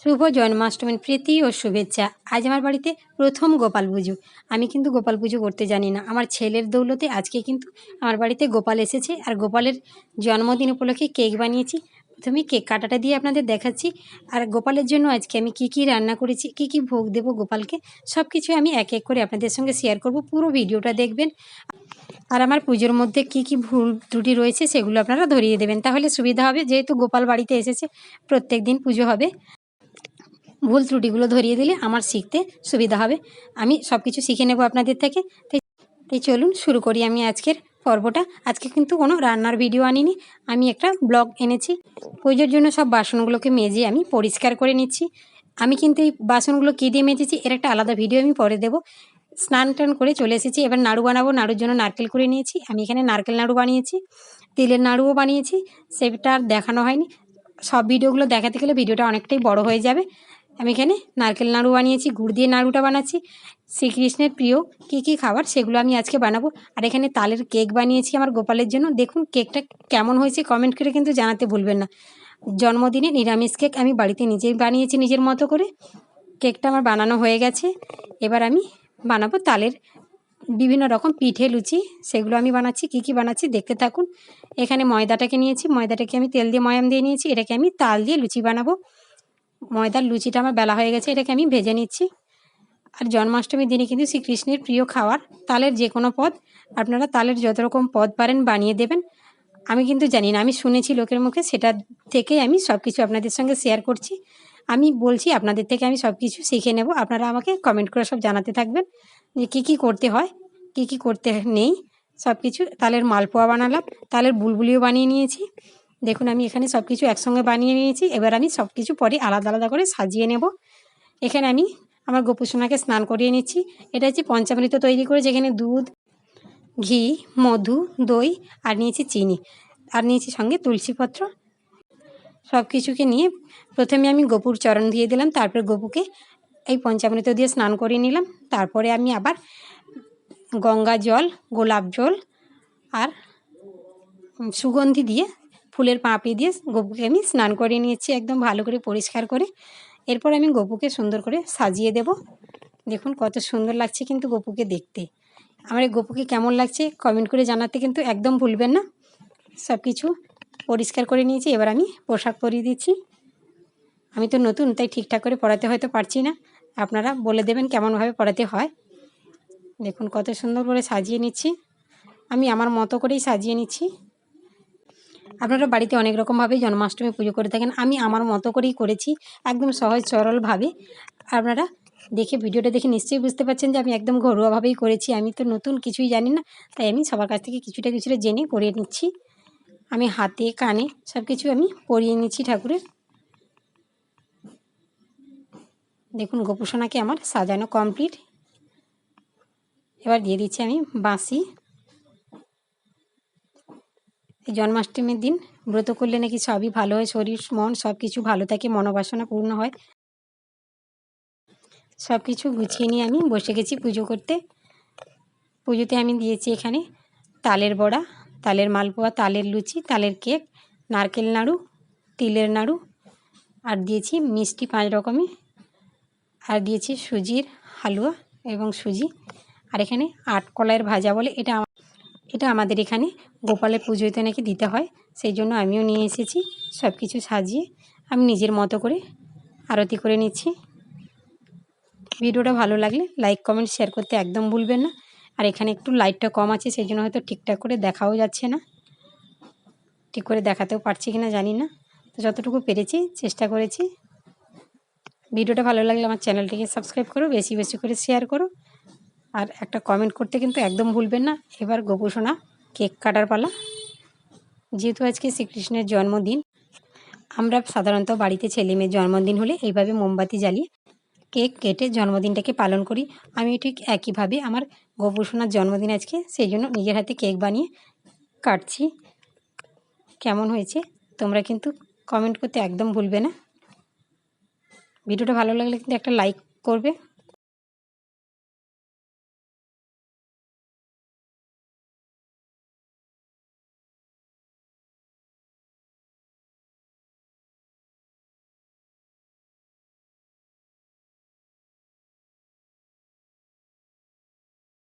শুভ জন্মাষ্টমীর প্রীতি ও শুভেচ্ছা। আজ আমার বাড়িতে প্রথম গোপাল পুজো। আমি কিন্তু গোপাল পুজো করতে জানি না। আমার ছেলের দৌলতে আজকে কিন্তু আমার বাড়িতে গোপাল এসেছে আর গোপালের জন্মদিন উপলক্ষে কেক বানিয়েছি। প্রথমে কেক কাটাটা দিয়ে আপনাদের দেখাচ্ছি। আর গোপালের জন্য আজকে আমি কি কি রান্না করেছি, কি কি ভোগ দেব গোপালকে সব কিছু আমি এক এক করে আপনাদের সঙ্গে শেয়ার করব। পুরো ভিডিওটা দেখবেন। আর আমার পুজোর মধ্যে কি কি ভুল ত্রুটি রয়েছে সেগুলো আপনারা ধরিয়ে দেবেন। তাহলে সুবিধা হবে, যেহেতু গোপাল বাড়িতে এসেছে, প্রত্যেক দিন পুজো হবে। ভুল ত্রুটিগুলো ধরিয়ে দিলে আমার শিখতে সুবিধা হবে। আমি সব কিছু শিখে নেব আপনাদের থেকে। তাই চলুন শুরু করি আমি আজকের পর্বটা। আজকে কিন্তু কোনো রান্নার ভিডিও আনিনি। আমি একটা ব্লগ এনেছি। পুজোর জন্য সব বাসনগুলোকে মেজে আমি পরিষ্কার করে নিচ্ছি। আমি কিন্তু এই বাসনগুলো কী দিয়ে মেজেছি এর একটা আলাদা ভিডিও আমি পরে দেবো। স্নান টান করে চলে এসেছি। এবার নাড়ু বানাবো। নাড়ুর জন্য নারকেল করে নিয়েছি। আমি এখানে নারকেল নাড়ু বানিয়েছি। তিলের নাড়ুও বানিয়েছি। সেটা আর দেখানো হয়নি। সব ভিডিওগুলো দেখাতে গেলে ভিডিওটা অনেকটাই বড় হয়ে যাবে। আমি এখানে নারকেল নাড়ু বানিয়েছি, গুড় দিয়ে নাড়ুটা বানাচ্ছি। শ্রীকৃষ্ণের প্রিয় কী কী খাবার সেগুলো আমি আজকে বানাবো। আর এখানে তালের কেক বানিয়েছি আমার গোপালের জন্য। দেখুন কেকটা কেমন হয়েছে কমেন্ট করে কিন্তু জানাতে ভুলবেন না। জন্মদিনে নিরামিষ কেক আমি বাড়িতে নিজেই বানিয়েছি নিজের মতো করে। কেকটা আমার বানানো হয়ে গেছে। এবার আমি বানাবো তালের বিভিন্ন রকম পিঠে লুচি, সেগুলো আমি বানাচ্ছি। কী কী বানাচ্ছি দেখতে থাকুন। এখানে ময়দাটাকে নিয়েছি। ময়দাটাকে আমি তেল দিয়ে ময়াম দিয়ে নিয়েছি। এটাকে আমি তাল দিয়ে লুচি বানাবো। ময়দার লুচিটা আমার বেলা হয়ে গেছে, এটাকে আমি ভেজে নিচ্ছি। আর জন্মাষ্টমীর দিনে কিন্তু শ্রীকৃষ্ণের প্রিয় খাবার তালের যে কোনো পদ, আপনারা তালের যত রকম পদ পারেন বানিয়ে দেবেন। আমি কিন্তু জানি না, আমি শুনেছি লোকের মুখে, সেটা থেকে আমি সব কিছু আপনাদের সঙ্গে শেয়ার করছি। আমি বলছি, আপনাদের থেকে আমি সব কিছু শিখে নেব। আপনারা আমাকে কমেন্ট করে সব জানাতে থাকবেন যে কী কী করতে হয়, কী কী করতে নেই। সব কিছু তালের মালপোয়া বানালাম, তালের বুলবুলিও বানিয়ে নিয়েছি। দেখুন, আমি এখানে সব কিছু একসঙ্গে বানিয়ে নিয়েছি। এবার আমি সব কিছু পরে আলাদা আলাদা করে সাজিয়ে নেব। এখানে আমি আমার গোপুসোনাকে স্নান করিয়ে নিচ্ছি। এটা হচ্ছে পঞ্চামৃত তৈরি করে, যেখানে দুধ, ঘি, মধু, দই, আর নিয়েছি চিনি, আর নিয়েছি সঙ্গে তুলসীপত্র। সব কিছুকে নিয়ে প্রথমে আমি গোপুর চরণ দিয়ে দিলাম, তারপরে গোপুকে এই পঞ্চামৃত দিয়ে স্নান করিয়ে নিলাম। তারপরে আমি আবার গঙ্গা জল, গোলাপ জল, আর সুগন্ধি দিয়ে ফুলের পাঁপড়ি দিয়ে গপুকে আমি স্নান করিয়ে নিয়েছি, একদম ভালো করে পরিষ্কার করে। এরপর আমি গপুকে সুন্দর করে সাজিয়ে দেব। দেখুন কত সুন্দর লাগছে কিন্তু গপুকে দেখতে। আমার এই গপুকে কেমন লাগছে কমেন্ট করে জানাতে কিন্তু একদম ভুলবেন না। সব কিছু পরিষ্কার করে নিয়েছি, এবার আমি পোশাক পরিয়ে দিচ্ছি। আমি তো নতুন, তাই ঠিকঠাক করে পড়াতে হয়তো পারছি না। আপনারা বলে দেবেন কেমনভাবে পড়াতে হয়। দেখুন কত সুন্দর করে সাজিয়ে নিচ্ছি। আমি আমার মতো করেই সাজিয়ে নিচ্ছি। আপনারা বাড়িতে অনেক রকমভাবে জন্মাষ্টমী পুজো করে থাকেন। আমি আমার মতো করেই করেছি, একদম সহজ সরলভাবে। আপনারা দেখে, ভিডিওটা দেখে নিশ্চয়ই বুঝতে পারছেন যে আমি একদম ঘরোয়াভাবেই করেছি। আমি তো নতুন কিছুই জানি না, তাই আমি সবার কাছ থেকে কিছুটা কিছুটা জেনে করে নিচ্ছি। আমি হাতে, কানে সব কিছু আমি পরিয়ে নিচ্ছি ঠাকুরের। দেখুন, গোপুসোনাকে আমার সাজানো কমপ্লিট। এবার দিয়ে দিচ্ছি আমি বাঁশি। জন্মাষ্টমীর দিন ব্রত করলে নাকি সবই ভালো হয়, শরীর, মন সব কিছু ভালো থাকে, মনোবাসনা পূর্ণ হয়। সব কিছু গুছিয়ে নিয়ে আমি বসে গেছি পুজো করতে। পুজোতে আমি দিয়েছি এখানে তালের বড়া, তালের মালপোয়া, তালের লুচি, তালের কেক, নারকেল নাড়ু, তিলের নাড়ু, আর দিয়েছি মিষ্টি পাঁচ রকমের আর দিয়েছি সুজির হালুয়া এবং সুজি। আর এখানে আট কলাইয়ের ভাজা বলে এটা এটা আমাদের এখানে। গোপালের পুজোতে নাকি দিতে হয়, সেই জন্য আমিও নিয়ে এসেছি সব কিছু সাজিয়ে আমি নিজের মতো করে আরতি করে নিচ্ছি। ভিডিওটা ভালো লাগলে লাইক কমেন্ট শেয়ার করতে একদম ভুলবেন না। আর এখানে একটু লাইটটা কম আছে, সেই জন্য হয়তো ঠিকঠাক করে দেখাও যাচ্ছে না। ঠিক করে দেখাতেও পারছি কি না জানি না। তো যতটুকু পেরেছি, চেষ্টা করেছি। ভিডিওটা ভালো লাগলে আমার চ্যানেলটিকে সাবস্ক্রাইব করো, বেশি বেশি করে শেয়ার করো। আর একটা কমেন্ট করতে কিন্তু একদম ভুলবেন না। এবার গোপুসোনা কেক কাটার পালা। যেহেতু আজকে শ্রীকৃষ্ণের জন্মদিন, আমরা সাধারণত বাড়িতে ছেলে মেয়ের জন্মদিন হলে এইভাবে মোমবাতি জ্বালিয়ে কেক কেটে জন্মদিনটাকে পালন করি। আমি ঠিক একইভাবে আমার গোপুসোনার জন্মদিন আজকে, সেই জন্য নিজের হাতে কেক বানিয়ে কাটছি। কেমন হয়েছে? তোমরা কিন্তু কমেন্ট করতে একদম ভুলবে না। ভিডিওটা ভালো লাগলে কিন্তু একটা লাইক করবে।